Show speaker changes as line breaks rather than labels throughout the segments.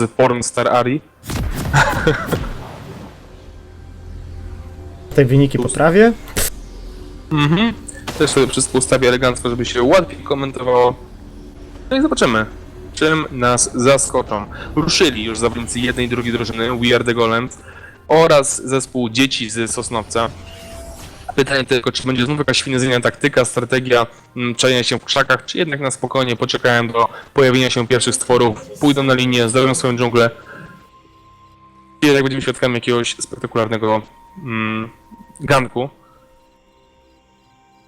z Pornstar Ari.
Te wyniki poprawię.
Mhm. Też sobie wszystko ustawię elegancko, żeby się łatwiej komentowało. No i zobaczymy, czym nas zaskoczą. Ruszyli już zawodnicy jednej i drugiej drużyny, We Are The Golems oraz zespół dzieci z Sosnowca. Pytanie tylko, czy będzie znów jakaś finezyjna taktyka, strategia mm, czajenia się w krzakach, czy jednak na spokojnie poczekają do pojawienia się pierwszych stworów, pójdą na linię, zrobią swoją dżunglę i jednak będziemy świadkami jakiegoś spektakularnego mm, ganku.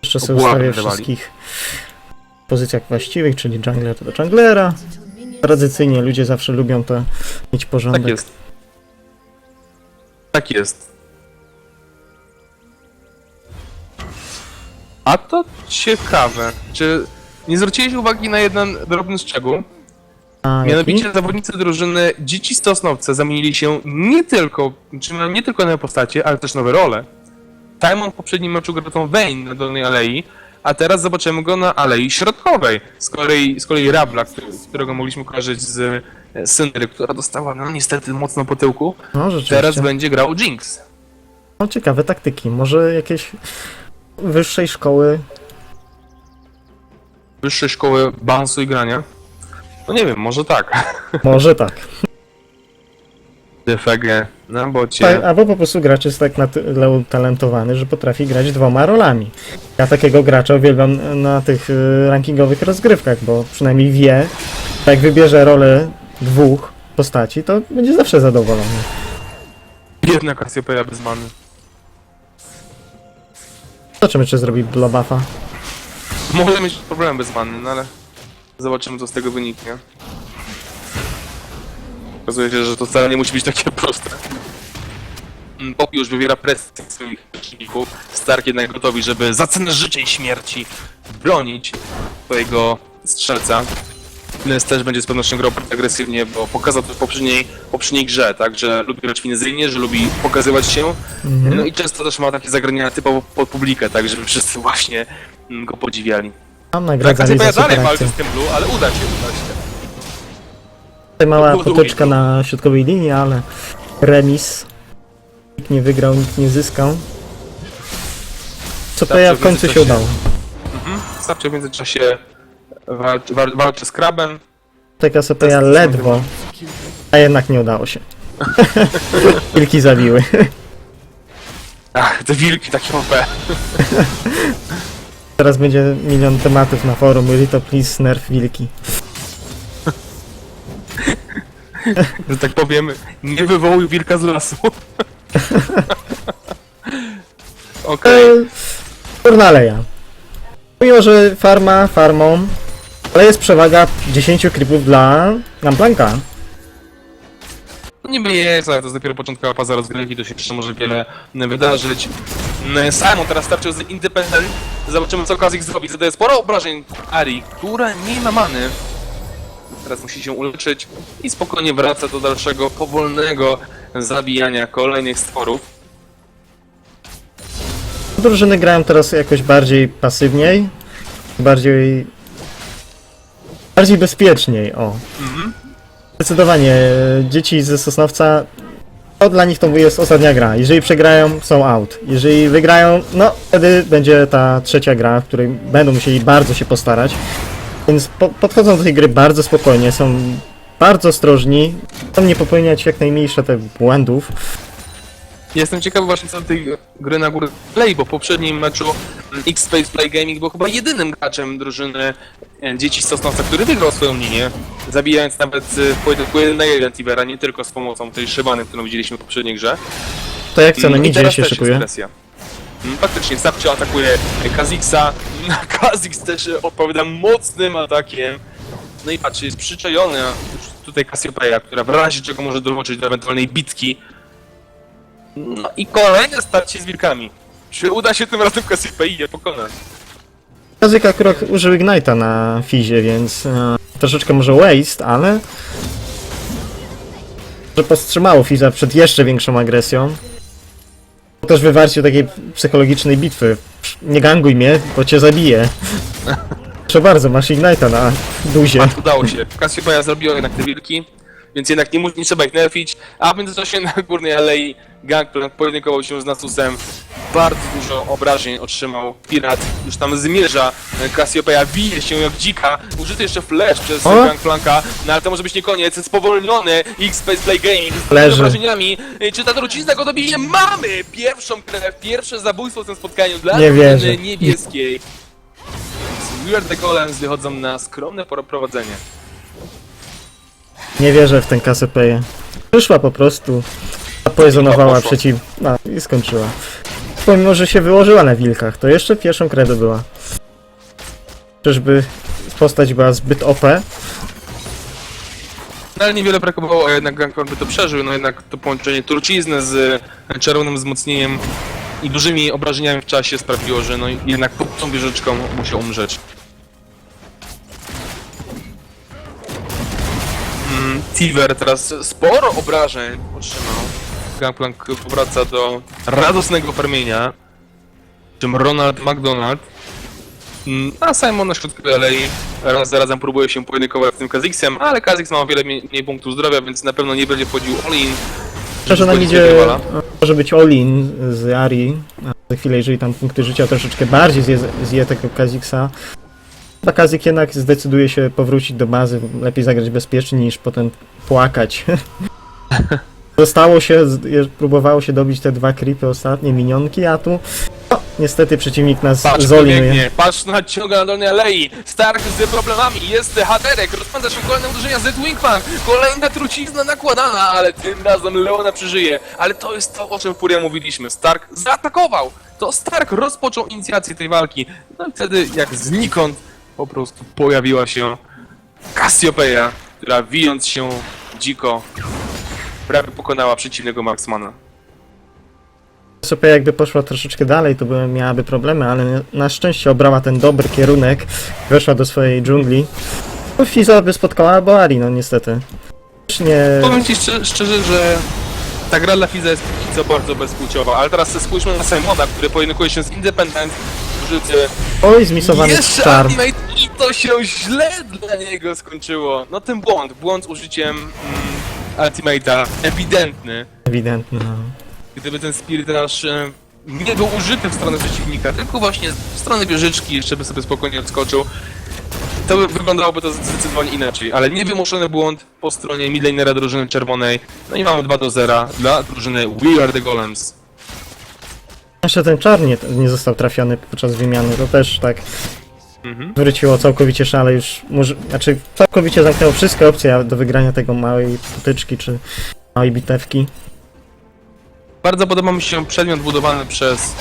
Jeszcze sobie ustawię wszystkich w pozycjach właściwych, czyli jungler to do junglera. Tradycyjnie ludzie zawsze lubią to mieć porządek.
Tak jest. Tak jest. A to ciekawe. Czy nie zwróciłeś uwagi na jeden drobny szczegół?
A, jaki?
Mianowicie zawodnicy drużyny Dzieci Stosnowce zamienili się nie tylko, czy mają nie tylko nowe postacie, ale też nowe role. Timon w poprzednim meczu grał tą Vayne na dolnej alei, a teraz zobaczymy go na alei środkowej. Z kolei, z kolei Rabla, który, którego mogliśmy kojarzyć z e, Syndry, która dostała no niestety mocno po tyłku,
No, rzeczywiście.
teraz będzie grał Jinx.
No, ciekawe taktyki. Może jakieś wyższej szkoły.
Wyższej szkoły bansu i grania. No nie wiem, może tak.
Może tak.
DFG na
tak.
bocie.
Albo po prostu gracz jest tak na tyle utalentowany, że potrafi grać dwoma rolami. Ja takiego gracza uwielbiam na tych y, rankingowych rozgrywkach, bo przynajmniej wie, jak wybierze rolę dwóch postaci, to będzie zawsze zadowolony.
Biedna Cassiopeia bez many.
Zobaczymy, czy zrobi blobuffa.
Może mieć problem bez many, no ale zobaczymy co z tego wyniknie. Okazuje się, że to wcale nie musi być takie proste. Poppy już wywiera presję swoich przeciwników. Stark jednak gotowi, żeby za cenę życia i śmierci bronić swojego strzelca. Ness też będzie z pewnością grał bardzo agresywnie, bo pokazał to w poprzedniej, poprzedniej grze, tak, że lubi grać finezyjnie, że lubi pokazywać się. No i często też ma takie zagrania typowo pod publikę, tak, żeby wszyscy właśnie mm, go podziwiali.
Mam
Tak,
nagradzali za
ja dalej
akcję.
z tym Blue, ale uda się, uda się.
Tutaj mała
było
potyczka
długie.
na środkowej linii, ale remis. Nikt nie wygrał, nikt nie zyskał. Co to ja w końcu się udało.
Mhm. Starczy w międzyczasie walczy, wal, walczy z krabem.
Taka sobie ledwo, a jednak nie udało się. Wilki zabiły.
Ach, te wilki takie OP.
Teraz będzie milion tematów na forum. Rito, please nerf wilki.
Że tak powiem, nie wywołuj wilka z lasu. Okej.
Eee, Turnaleja. Mimo, że farma farmą, ale jest przewaga 10 creepów dla Gamplanka.
Niby jest, ale to jest dopiero początkowa faza rozgrywki, tu się jeszcze może wiele wydarzyć. Mm, Simon teraz starczył z Independent. Zobaczymy co Kazik zrobi. Zadaje sporo obrażeń Ari, która nie ma many. Teraz musi się uleczyć i spokojnie wraca do dalszego, powolnego zabijania kolejnych stworów.
Drużyny grają teraz jakoś bardziej pasywniej, bardziej... bardziej bezpieczniej, o. Zdecydowanie, e, dzieci ze Sosnowca, to dla nich to jest ostatnia gra. Jeżeli przegrają, są out. Jeżeli wygrają, no wtedy będzie ta trzecia gra, w której będą musieli bardzo się postarać. Więc po, podchodzą do tej gry bardzo spokojnie, są bardzo ostrożni, chcą nie popełniać jak najmniejsze te błędów.
Jestem ciekawy właśnie co tej gry na górę play, bo w poprzednim meczu X-Space Play Gaming był chyba jedynym graczem drużyny e, dzieci z Sosnowca, który wygrał swoją linię, zabijając nawet e, w pojedynku 1 na 1 Tivera, nie tylko z pomocą tej szybany, którą widzieliśmy w poprzedniej grze.
To jak co, no
i teraz
się
też
szykuje.
jest presja. Mm, Faktycznie, Sapcio atakuje Kaziksa, Kazix też odpowiada mocnym atakiem. No i patrzcie, jest przyczajony tutaj Cassiopeia, która w razie czego może dołączyć do ewentualnej bitki. No i kolejne starcie z wilkami. Czy uda się tym razem Cassiopei pokonać?
Kazyk akurat użył Ignite'a na Fizie, więc e, troszeczkę może waste, ale... że powstrzymało Fiza przed jeszcze większą agresją. To też wywarcie takiej psychologicznej bitwy. Nie ganguj mnie, bo cię zabiję. Proszę bardzo, masz Ignite'a na duzie.
Udało się. Cassiopeia zrobiła jednak te wilki. więc jednak nie, mu- nie trzeba ich nerfić, a w międzyczasie na górnej alei Gangplank pojedynkował się z Nasusem. Bardzo dużo obrażeń otrzymał Pirat, już tam zmierza Cassiopeia, bije się jak dzika, użyty jeszcze flash przez
O!
Gangplanka, no ale to może być nie koniec, spowolniony X-Space Play Gaming z
Leży.
obrażeniami, czy ta trucizna go dobije? Mamy pierwszą krew, pierwsze zabójstwo w tym spotkaniu dla
Nie
drużyny
wierzę.
niebieskiej. Weird the Golems wychodzą na skromne prowadzenie.
Nie wierzę w ten Cassiopeję. Przyszła po prostu, a poizonowała
Poszła.
przeciw... No i skończyła. Pomimo, że się wyłożyła na wilkach, to jeszcze pierwszą kredę była. Czyżby postać była zbyt OP?
No ale niewiele brakowało, a jednak Gangplank by to przeżył, no jednak to połączenie trucizny z e, czerwonym wzmocnieniem i dużymi obrażeniami w czasie sprawiło, że no jednak pod tą wieżyczką musiał umrzeć. Mm, Tiver teraz sporo obrażeń otrzymał. Gangplank powraca do radosnego farmienia, czym Ronald McDonald. Mm, A Simon na środku alei raz za razem próbuje się pojedynkować z tym Kazixem, ale Kazix ma o wiele mniej, punktów zdrowia, więc na pewno nie będzie wchodził all-in.
Że nam idzie, może być Olin z Ari, a za chwilę, jeżeli tam punkty życia troszeczkę bardziej zje, zje tego Kaziksa, to Kazik jednak zdecyduje się powrócić do bazy, lepiej zagrać bezpiecznie niż potem płakać. Zostało się, próbowało się dobić te dwa creepy ostatnie, minionki, a tu no, niestety przeciwnik nas
Patrz,
zolinuje.
biegnie, patrz na ciąga na dolnej alei, Stark z problemami, jest Haderek, rozpędza się kolejne uderzenia z Wingman, kolejna trucizna nakładana, ale tym razem Leona przeżyje. Ale to jest to, o czym Furia mówiliśmy, Stark zaatakował! To Stark rozpoczął inicjację tej walki. No i wtedy, jak znikąd, po prostu pojawiła się Cassiopeia, która wijąc się dziko, prawie pokonała przeciwnego Marksmana.
Sobie jakby poszła troszeczkę dalej, to by miałaby problemy, ale na szczęście obrała ten dobry kierunek, weszła do swojej dżungli. No, Fiza by spotkała Boari, no niestety. Już nie...
Powiem ci szczerze, szczerze, że ta gra dla Fiza jest póki co bardzo bezpłciowa, ale teraz spójrzmy na Simona, który pojedynkuje się z Independent, użyty
Oj, zmisowany
jeszcze
czar.
Ultimate i to się źle dla niego skończyło. No ten błąd, błąd z użyciem mm, Ultimate'a, ewidentny.
Ewidentny. no.
Gdyby ten Spirit Rush e, nie był użyty w stronę przeciwnika, tylko właśnie w stronę wieżyczki, jeszcze by sobie spokojnie odskoczył, to by wyglądałoby to zdecydowanie inaczej, ale niewymuszony błąd po stronie midlanera drużyny czerwonej, no i mamy 2 do 0 dla drużyny We Are The Golems.
Jeszcze ten czar nie, nie został trafiony podczas wymiany, to też tak
Mhm.
wróciło całkowicie szale już, może, znaczy całkowicie zamknęło wszystkie opcje do wygrania tego małej potyczki czy małej bitewki.
Bardzo podoba mi się przedmiot budowany przez,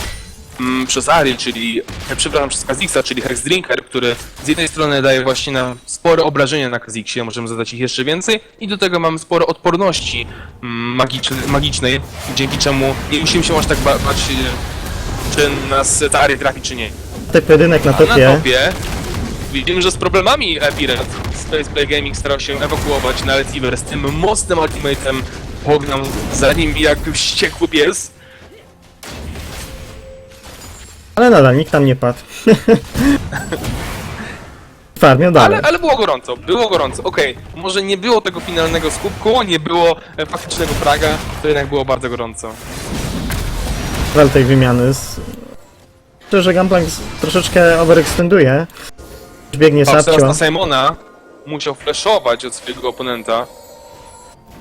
mm, przez Ari, czyli, e, przepraszam, przez Kazixa, czyli Hex Drinker, który z jednej strony daje właśnie nam spore obrażenia na Kazixie, możemy zadać ich jeszcze więcej i do tego mamy sporo odporności mm, magiczne, magicznej, dzięki czemu nie musimy się aż tak ba- bać, e, czy nas ta Ari trafi, czy nie.
Ten pojedynek na
A na
topie,
topie widzimy, że z problemami Epiret Space Play Gaming starał się ewakuować na Letiver z tym mocnym ultimatem pognał za nim jak wściekły pies.
ale nadal nikt tam nie padł. Farmią dalej.
Ale, ale było gorąco, było gorąco. Okej, może nie było tego finalnego skupku, nie było e, faktycznego fraga, to jednak było bardzo gorąco.
Nadal tej wymiany. Z... Myślę, że Gunplank z- troszeczkę overextenduje. Biegnie
Patrz teraz na Simona, musiał flashować od swojego oponenta.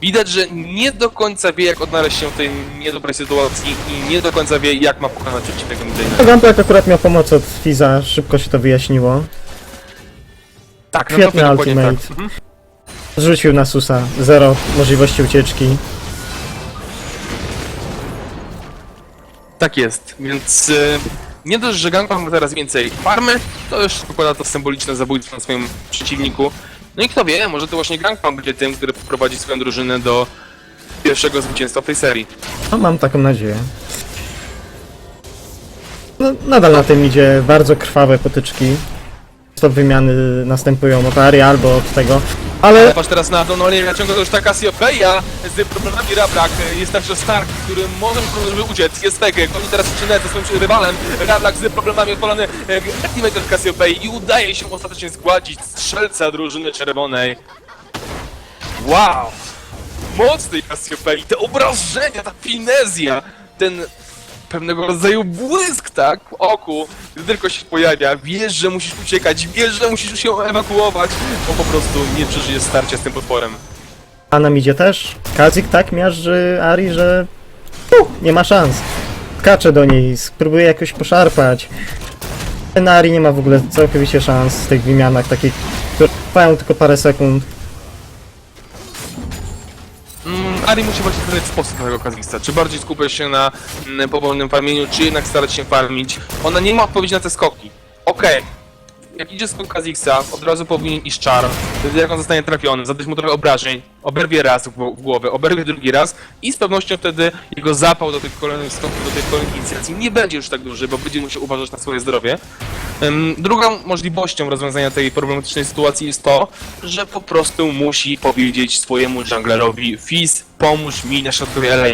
Widać, że nie do końca wie jak odnaleźć się w tej niedobrej sytuacji i nie do końca wie jak ma pokonać przeciwnego midlanera.
Gunplank akurat miał pomoc od Fiza, szybko się to wyjaśniło.
Tak,
Świetny
topie dokładnie
ultimate.
Tak. Mhm.
Zrzucił na Susa, zero możliwości ucieczki.
tak jest, więc e, nie dość, że Gangplank ma teraz więcej farmy, to już pokłada to symboliczne zabójstwo na swoim przeciwniku. No i kto wie, może to właśnie Gangplank będzie tym, który poprowadzi swoją drużynę do pierwszego zwycięstwa w tej serii.
No, mam taką nadzieję. No, nadal na tym idzie bardzo krwawe potyczki. Stop wymiany następują od Ari albo od tego.
Ale patrz teraz na nie ciągle to już ta Cassiopeia z problemami Rabrak, jest także Stark, który może problem, żeby uciec, jest Fege, oni teraz przyczynę ze swoim rywalem, Rabrak z problemami odpalony e, teammate od Cassiopei i udaje się ostatecznie zgładzić strzelca drużyny czerwonej. Wow! moc tej Cassiopeii, te obrażenia, ta finezja, ten pewnego rodzaju błysk, tak, w oku, gdy tylko się pojawia, wiesz, że musisz uciekać, wiesz, że musisz się ewakuować, bo po prostu nie przeżyjesz starcia z tym potworem.
A nam idzie też. Kazik tak miażdży Ari, że uh, nie ma szans. Skacze do niej, spróbuje jakoś poszarpać. Ten Ari nie ma w ogóle całkowicie szans w tych wymianach takich, które trwają tylko parę sekund.
Ari musi właśnie znaleźć sposób na tego Kazista. Czy bardziej skupiać się na mm, powolnym farmieniu, czy jednak starać się farmić. Ona nie ma odpowiedzi na te skoki. Okej. Jak idzie skok Kaziksa, od razu powinien iść czar. Wtedy jak on zostanie trafiony, zadać mu trochę obrażeń, oberwie raz w gło- w głowę, oberwie drugi raz i z pewnością wtedy jego zapał do tych kolejnych skoków, do tych kolejnych inicjacji nie będzie już tak duży, bo będzie musiał uważać na swoje zdrowie. Drugą możliwością rozwiązania tej problematycznej sytuacji jest to, że po prostu musi powiedzieć swojemu junglerowi Fizz, pomóż mi na środkowi LA.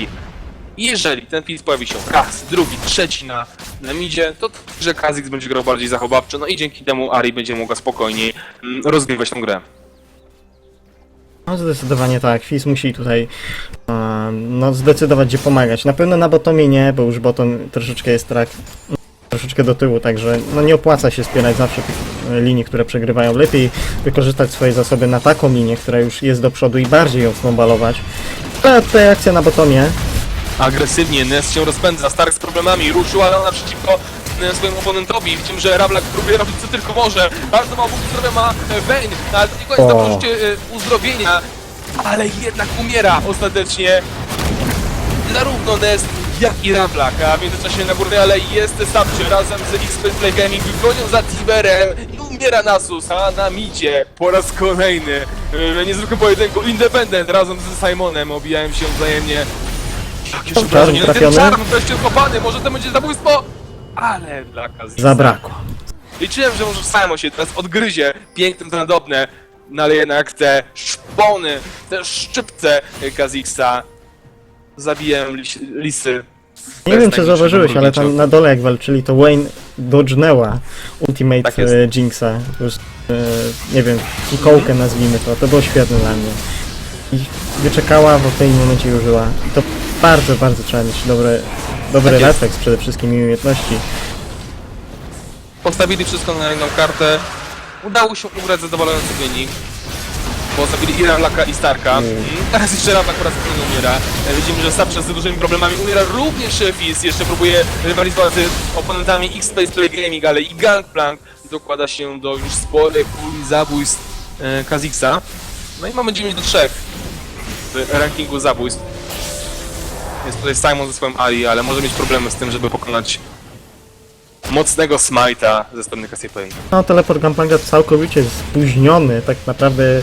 Jeżeli ten Fizz pojawi się raz, drugi, trzeci na, na midzie, to że Kha'Zix będzie grał bardziej zachowawczo, no i dzięki temu Ari będzie mogła spokojniej mm, rozgrywać tę grę.
No zdecydowanie tak, Fizz musi tutaj um, no, zdecydować gdzie pomagać. Na pewno na botomie nie, bo już botom troszeczkę jest trak troszeczkę do tyłu, także no nie opłaca się wspierać zawsze tych e, linii, które przegrywają. Lepiej wykorzystać swoje zasoby na taką linię, która już jest do przodu i bardziej ją snowballować. Ale tutaj akcja na botomie.
Agresywnie Ness się rozpędza, Stark z problemami, ruszył ale naprzeciwko e, swojemu oponentowi. Widzimy, że Rablak próbuje robić co tylko może. Bardzo mało punktów zdrowia ma e, Vayne, no, ale to nie koniec na poczucie e, uzdrowienia. Ale jednak umiera ostatecznie. Zarówno Ness, jak i Rablak, a w międzyczasie na górnej alei jest Sapczy razem z X-Play Play Gaming, gonią za Tiberem i umiera Nasus, a na midzie po raz kolejny e, niezwykłym pojedynku Independent razem z Simonem obijają się wzajemnie Jakież
Czarny
wrażenie, ten
trafiony.
czarn wreszcie schowany, może to będzie zabójstwo, ale dla Kazisa.
Zabrakło.
Liczyłem, że może Simon się teraz odgryzie pięknym to nadobne, no ale jednak te szpony, te szczypce Kaziksa zabijają lis lisy. To
Nie
jest
wiem czy
najbliższy
zauważyłeś, ale tam na dole jak walczyli, to Wayne dodżnęła ultimate
Tak jest.
e, Jinxa. Już, e, nie wiem, kikołkę nazwijmy to. To było świetne dla mnie. I wyczekała, bo w tym momencie użyła. I to bardzo, bardzo trzeba mieć dobry, dobry
Tak
refleks przede wszystkim i umiejętności.
Postawili wszystko na jedną kartę. Udało się ugrać zadowalający wynik. Bo zabili i Ramlaka i Starka.
Mm.
Mm, Teraz jeszcze Ramlak po raz kolejny umiera. E, Widzimy, że Sapcha z dużymi problemami umiera również Fizz. Jeszcze próbuje rywalizować z oponentami X-Space Play Gaming, ale i Gangplank dokłada się do już sporej puli zabójstw e, Kaziksa. No i mamy 9 do 3 w rankingu zabójstw. Jest tutaj Simon ze swoim Ali, ale może mieć problemy z tym, żeby pokonać mocnego smite'a ze strony Cassiopeii.
No, teleport Gunplanga całkowicie spóźniony, tak naprawdę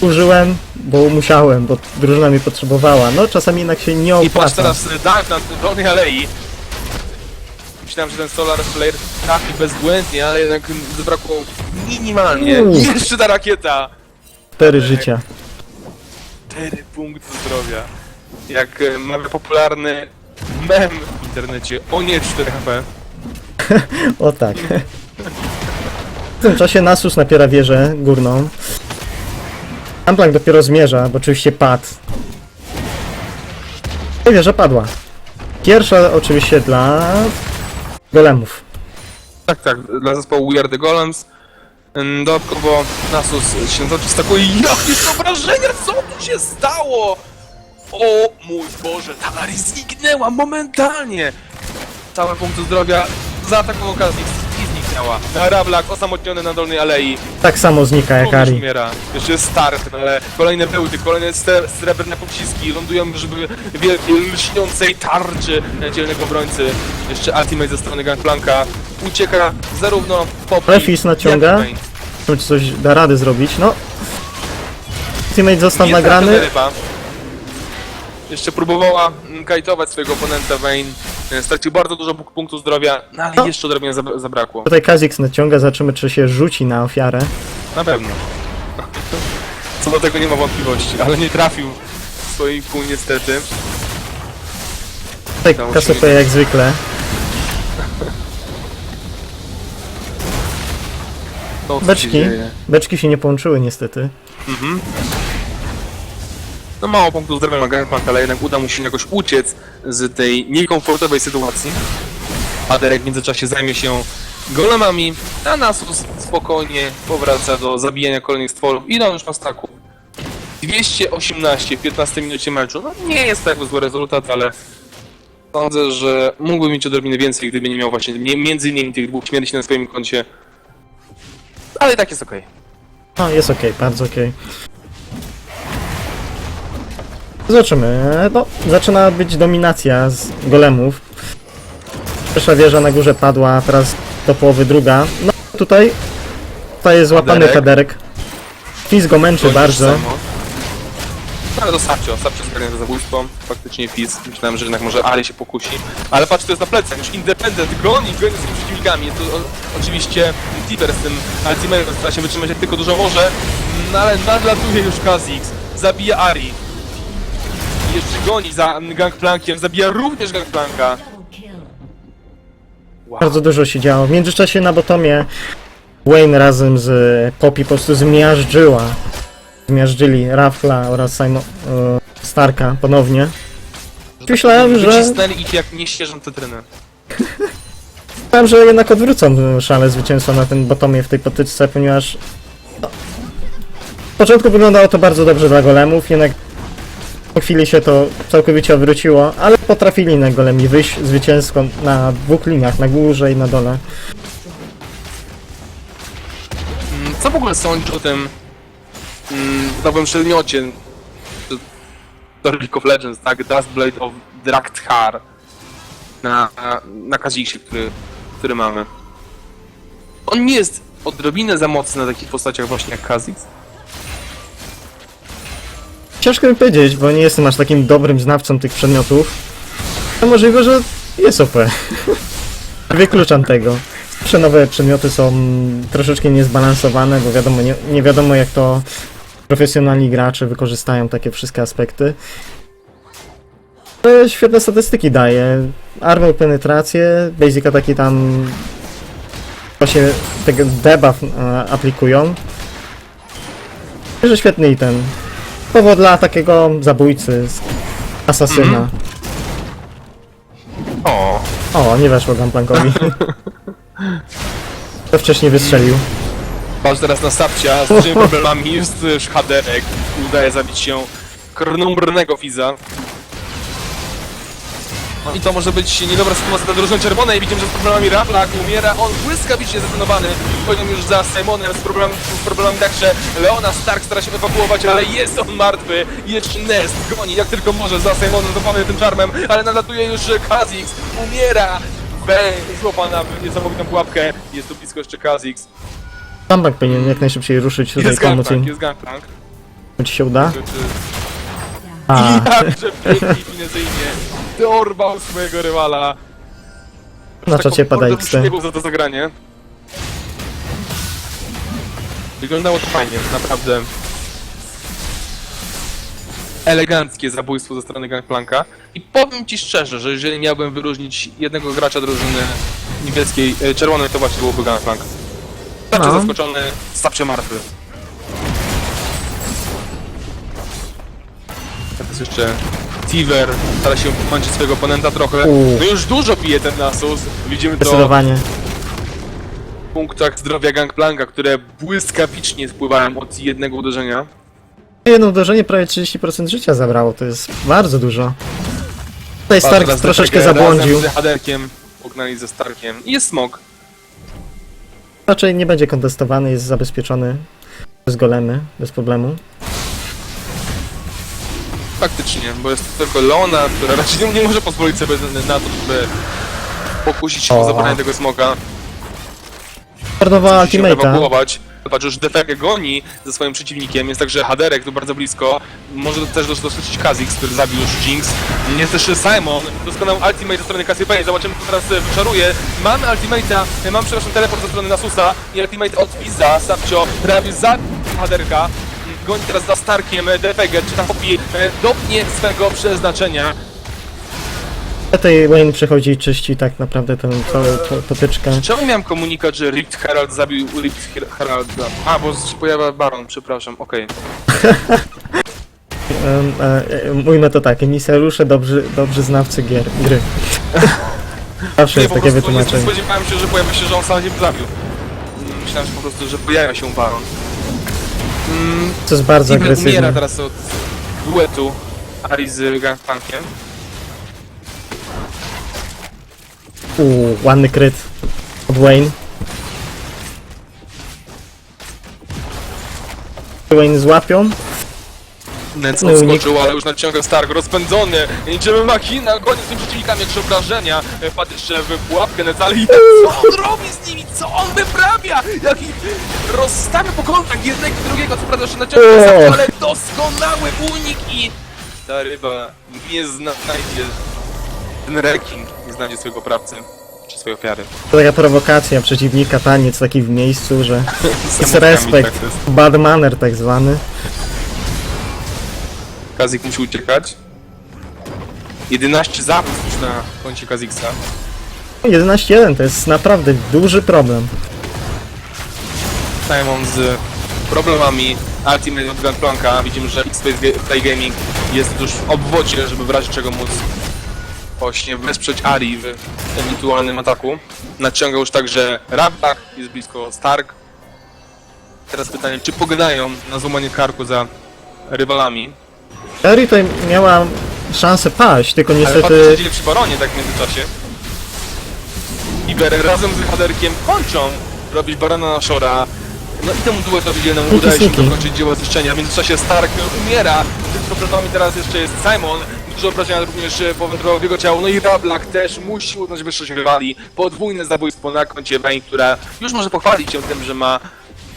użyłem, bo musiałem, bo drużyna mnie potrzebowała. No, czasami jednak się nie
I patrz teraz y, dive na dolnej alei. Myślałem, że ten Solar Flare trafi bezbłędnie, ale jednak zabrakło minimalnie.
Uuu.
Jeszcze ta rakieta!
Cztery życia.
4 punkty zdrowia. Jak y, mawia popularny mem w internecie, o nie 4 HP.
O tak. W tym czasie Nasus napiera wieżę górną. Amplank dopiero zmierza, bo oczywiście padł. I wieża padła. Pierwsza oczywiście dla golemów.
Tak, tak, dla zespołu We Are The Golems. Ym, Dodatkowo Nasus się zaczystakuje. Jakie są wrażenia? Co tu się stało? O mój Boże, ta Ari zniknęła momentalnie! Całe punkty zdrowia zaatakował Kazix i zniknęła. Rablak osamotniony na dolnej alei.
Tak samo znika jak
Również
Ari.
umiera. Jeszcze jest start, no ale kolejne bełty, kolejne sre- srebrne pociski lądują żeby wielkiej lśniącej tarczy dzielnego obrońcy. Jeszcze ultimate ze strony Gangplanka. Ucieka zarówno Poppy,
Refis naciąga. Czy coś da rady zrobić? No. Teammate został nagrany.
ryba. Jeszcze próbowała mm, kajtować swojego oponenta Vayne. E, Stracił bardzo dużo punk- punktów zdrowia, no ale
No.
jeszcze odrobinę zabra- zabrakło.
Tutaj Kazix naciąga, zobaczymy czy się rzuci na ofiarę.
Na pewno. Co do tego nie ma wątpliwości, ale nie trafił w swojej kół niestety.
Tutaj
musi
Cassiopeia jak zwykle.
To, co się
Beczki.
dzieje.
Beczki się nie połączyły niestety.
Mhm. No mało punktów zdrowia ma Gangplank, ale jednak uda mu się jakoś uciec z tej niekomfortowej sytuacji. A Derek w międzyczasie zajmie się golemami, a Nasus spokojnie powraca do zabijania kolejnych stworów i on już ma staku. 218 w 15 minucie meczu. No nie jest to jakby zły rezultat, ale sądzę, że mógłby mieć odrobinę więcej, gdyby nie miał właśnie nie, między innymi tych dwóch śmierci na swoim koncie. Ale i tak jest okej.
No, jest okej, bardzo okej. Zobaczymy. No, zaczyna być dominacja z golemów. Pierwsza wieża na górze padła, teraz do połowy druga. No, tutaj, tutaj jest złapany
Federek.
Fizz go męczy bardzo.
No, Ale Sapcio zgarnia to zabójstwo. Faktycznie Fizz. Myślałem, że jednak może Ari się pokusi. Ale patrz, to jest na plecach. Już Independent goni, goni z tymi przeciwnikami. Jest to o, oczywiście Tiber z tym Ultimatem stara się wytrzymać jak tylko dużo może. No ale nadlatuje już Kha'Zix. Zabija Ari. Jeszcze goni za Gangplankiem. Zabija również Gangplanka. Wow.
Bardzo dużo się działo. W międzyczasie na botomie Wayne razem z Poppy po prostu zmiażdżyła. Zmiażdżyli Rafla oraz Simon, e, Starka ponownie. Myślałem, że,
Wycisnęli ich jak nieścieżą cytrynę.
myślałem, że jednak odwrócą szale zwycięstwa na tym botomie w tej potyczce, ponieważ no, w początku wyglądało to bardzo dobrze dla golemów, jednak po chwili się to całkowicie odwróciło, ale potrafili na golemi wyjść zwycięsko na dwóch liniach, na górze i na dole.
Mm, Co w ogóle sądzisz o tym mm, nowym przedmiocie do League of Legends, tak? Duskblade of Drakthar na, na Kazixie, który, który mamy. On nie jest odrobinę za mocny na takich postaciach właśnie jak Kha'Zix.
Ciężko mi powiedzieć, bo nie jestem aż takim dobrym znawcą tych przedmiotów. Ale możliwe, że jest OP. Wykluczam tego. Zawsze nowe przedmioty są troszeczkę niezbalansowane, bo wiadomo, nie, nie wiadomo jak to profesjonalni gracze wykorzystają takie wszystkie aspekty. Ale świetne statystyki daje. Armor penetrację, basic ataki tam właśnie tego debuff e, aplikują. I że świetny item. Powód dla takiego zabójcy, z asasyna.
Mhm. O,
O, nie weszło Gunplankowi. to wcześniej wystrzelił.
patrz teraz na Sapcia z dużymi problemami, jest już Haderek, udaje zabić się krnumbrnego Fiza. No i to może być niedobra sytuacja dla drużyny czerwonej. Widzimy, że z problemami Raflak umiera. On błyskawicznie zdetonowany. Poziom już za Simonem z, problem, z problemami także Leona Stark stara się ewakuować, ale jest on martwy. Jeszcze Nest goni jak tylko może za Simonem, złapany tym czarmem, ale nalatuje już Kha'Zix. Umiera. Bang, złapana w niesamowitą pułapkę. Jest tu blisko jeszcze Kha'Zix.
Gunplank powinien jak najszybciej ruszyć tutaj
Jest
pomóc
Gangplank,
im.
jest Gangplank.
Czy ci się uda?
Czy, czy...
A,
Jakże pięknie finezyjnie dorwał swojego rywala.
na czacie pada
Taką mordę za to zagranie. Wyglądało to fajnie, naprawdę. Eleganckie zabójstwo ze strony Gangplanka. I powiem ci szczerze, że jeżeli miałbym wyróżnić jednego gracza drużyny niebieskiej, e, czerwonej, to właśnie byłoby Gangplank. Zawsze
No.
zaskoczony, zawsze martwy. Teraz jeszcze Tiver stara się pomęczyć swojego oponenta trochę. No już dużo pije ten Nasus. Widzimy to
Zdecydowanie.
w punktach zdrowia Gangplanka, które błyskawicznie spływają od jednego uderzenia.
Jedno uderzenie prawie 30% życia zabrało, to jest bardzo dużo. Tutaj Stark
teraz
troszeczkę
DPG
zabłądził.
Razem z Haderkiem pognali ze Starkiem. I jest smok.
Raczej nie będzie kontestowany, jest zabezpieczony przez golemy, bez problemu.
Faktycznie, bo jest tylko Leona, która raczej nie, nie może pozwolić sobie na to, żeby pokusić się o
O.
zabranie tego Musi się
ultimate'a.
Patrz, już Defeke goni ze swoim przeciwnikiem, jest także Haderek tu bardzo blisko. Może też doskoczyć Kha'Zix, który zabił już Jinx. Jest też Simon, doskonały ultimate ze strony Cassiopeia, zobaczymy kto teraz e, wyczaruje. Mamy ultimate'a, e, mam przepraszam teleport ze strony Nasusa i ultimate od Fiza, Sapcio prawie zabił Haderka. Goni teraz za Starkiem e, Defege, czy tam Poppy e, dopnie swego przeznaczenia.
Tutaj Wayne przychodzi i czyści tak naprawdę tę całą po- potyczkę.
Czemu miałem komunikat, że Rift Herald zabił Rift Heralda? A, bo się pojawia Baron, przepraszam, okej.
em, e, e, Mówimy to tak, emisariusze, dobrzy, dobrzy znawcy gier, gry. Zawsze
Nie,
jest
po
takie
prostu nie
wytłumaczenie.
spodziewałem się, że pojawi się, że on sam się zabił. Myślałem, że po prostu, że pojawia się Baron. Mm,
To jest bardzo
Tiber umiera
agresywne.
teraz od duetu Ari z Gangplankiem.
Uuu, ładny kryt od Wayne. Wayne złapią.
Nec odskoczył, ale już nadciąga Stark, rozpędzony, niczym machina, goni z tymi przeciwnikami, jakieś obrażenia, E, wpadł jeszcze w pułapkę Nec, ale i tak, co on robi z nimi, co on wyprawia, jaki rozstawia po kątach jednego i drugiego, co prawda jeszcze nadciąga. Stark, ale doskonały unik i ta ryba nie znajdzie, ten rekin nie znajdzie swojego prawcy, czy swojej ofiary.
To taka prowokacja przeciwnika, taniec taki w miejscu, że jest respekt.
tak.
Bad manner tak zwany.
Kazik musi uciekać. 11 zabójstw już na koncie Kaziksa.
11-1 to jest naprawdę duży problem.
Simon z problemami Ultimate od Gunplanka. Widzimy, że X-Space Play Gaming jest już w obwodzie, żeby w razie czego móc właśnie wesprzeć Ari w ewentualnym ataku. Nadciąga już także Rabak, jest blisko Stark. Teraz pytanie, czy pogadają na złamanie karku za rywalami?
Terry tutaj miała szansę paść, tylko
Ale patrz,
niestety
co dzieje przy Baronie tak w międzyczasie. Iber razem z Haderkiem kończą robić Barana na Shora. No i temu duetowi dzielnemu
Sniki,
udaje się dokończyć dzieło zniszczenia. W międzyczasie Stark umiera. Tym problemami teraz jeszcze jest Simon. Dużo obrażenia również e, powędrowało w jego ciało. No i Rablak też musi uznać wyższość rywali. Podwójne zabójstwo na koncie Vayne, która już może pochwalić się tym, że ma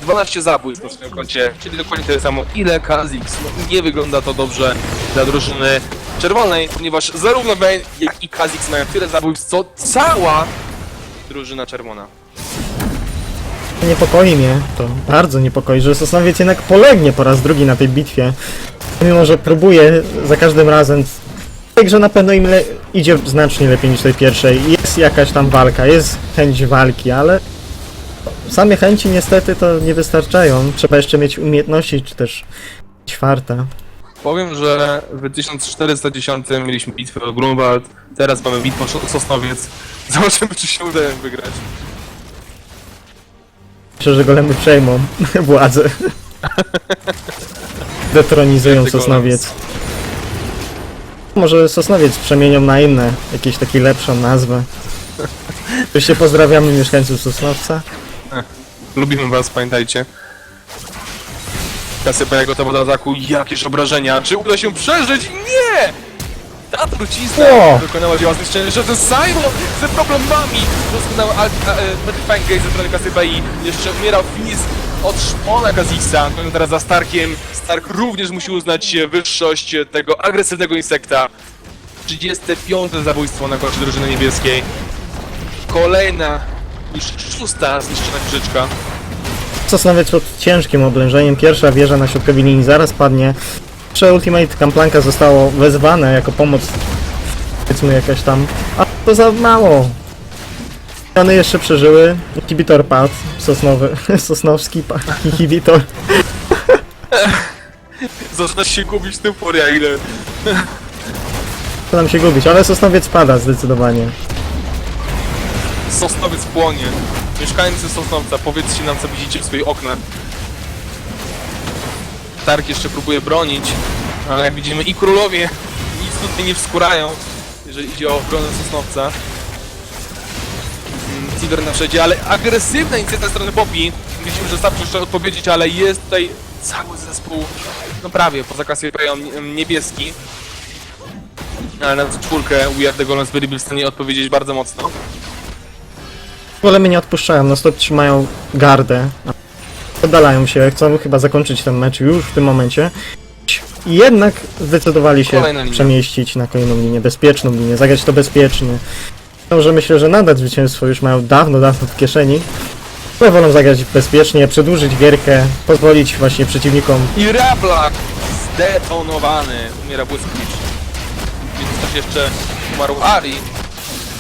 12 zabójstw na swoim koncie, czyli dokładnie tyle samo ile Kha'Zix. No, nie wygląda to dobrze dla drużyny czerwonej, ponieważ zarówno Vayne, jak i Kha'Zix mają tyle zabójstw, co cała drużyna czerwona.
niepokoi mnie, to bardzo niepokoi, że Sosnowiec jednak polegnie po raz drugi na tej bitwie. Mimo, że próbuje za każdym razem. Także na pewno im idzie znacznie lepiej niż tej pierwszej. Jest jakaś tam walka, jest chęć walki, ale same chęci niestety to nie wystarczają. Trzeba jeszcze mieć umiejętności, czy też czwarta.
Powiem, że w 1410 mieliśmy bitwę o Grunwald, teraz mamy bitwę o Sosnowiec. Zobaczymy, czy się uda ją wygrać.
Myślę, że golemy przejmą władzę. Detronizują Sosnowiec. Może Sosnowiec przemienią na inne, jakieś takie lepszą nazwę. Oczywiście pozdrawiamy mieszkańców Sosnowca.
Lubimy was, pamiętajcie. Kasypa gotowa do ataku, jakieś obrażenia, czy uda się przeżyć? Nie! Ta trucizna
O!
dokonała dzieła zniszczenia, że to Simon ze problemami! Doskonały Petrifying Gate ze strony Kasypa i jeszcze umierał Fizz od szpona Kazixa. Kończą teraz za Starkiem. Stark również musi uznać wyższość tego agresywnego insekta. 35 zabójstwo na koncie drużyny niebieskiej. Kolejna, już szósta zniszczona wieżyczka.
Sosnowiec pod ciężkim oblężeniem. Pierwsza wieża na środkowej linii zaraz padnie. Jeszcze Ultimate Kamplanka zostało wezwane jako pomoc. Powiedzmy jakaś tam. A to za mało. One jeszcze przeżyły. Inhibitor padł. Sosnowy. Sosnowski pa- inhibitor.
Zaczyna się gubić tym poria, ile...
Nam się gubić, ale Sosnowiec pada zdecydowanie.
Sosnowiec płonie. Mieszkańcy Sosnowca, powiedzcie nam, co widzicie w swoich oknach. Tark jeszcze próbuje bronić, ale jak widzimy i królowie nic tutaj nie wskórają, jeżeli idzie o obronę Sosnowca. Mm, Cider na przedzie, ale agresywna inicjatywa strony Poppy. Widzimy, że starczy jeszcze odpowiedzieć, ale jest tutaj cały zespół, no prawie, poza Cassiopeia niebieski. Ale na czwórkę We Are The byli w stanie odpowiedzieć bardzo mocno.
Golemy nie odpuszczają, no stop trzymają gardę. Oddalają się, chcą chyba zakończyć ten mecz już w tym momencie. I jednak zdecydowali się
Kolejna linia.
przemieścić na kolejną linię, bezpieczną linię, zagrać to bezpiecznie. Może myślę, że nadal zwycięstwo już mają dawno, dawno w kieszeni. Ale wolą zagrać bezpiecznie, przedłużyć gierkę, pozwolić właśnie przeciwnikom
I Rablak zdetonowany. Umiera błyskowicz. Więc też jeszcze umarł Ari.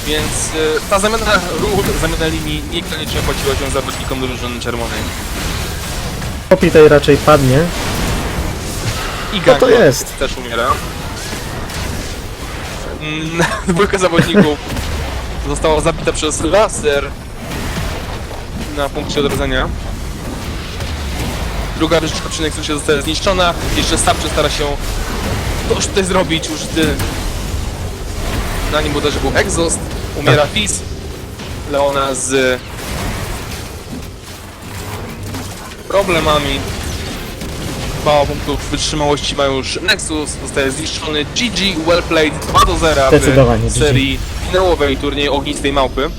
Więc y, ta zamiana ról, zamiana linii niekoniecznie opłaciła się zawodnikom drużyny czerwonej.
Poppy tutaj raczej padnie.
I
to
Gango
jest?
też umiera. Mm, Dwójka zawodników została zabita przez laser na punkcie odrodzenia. Druga wyżyczka przy Nexusie zostaje zniszczona. Jeszcze Sapczy stara się coś tutaj zrobić. Użyty na nim uderzy był Exhaust. Umiera Fizz. Leona z problemami. Mało punktów wytrzymałości ma już Nexus, zostaje zniszczony GG, well played, 2 do 0
Zdecydowanie
w
GG.
serii finałowej turnieju Ognistej Małpy.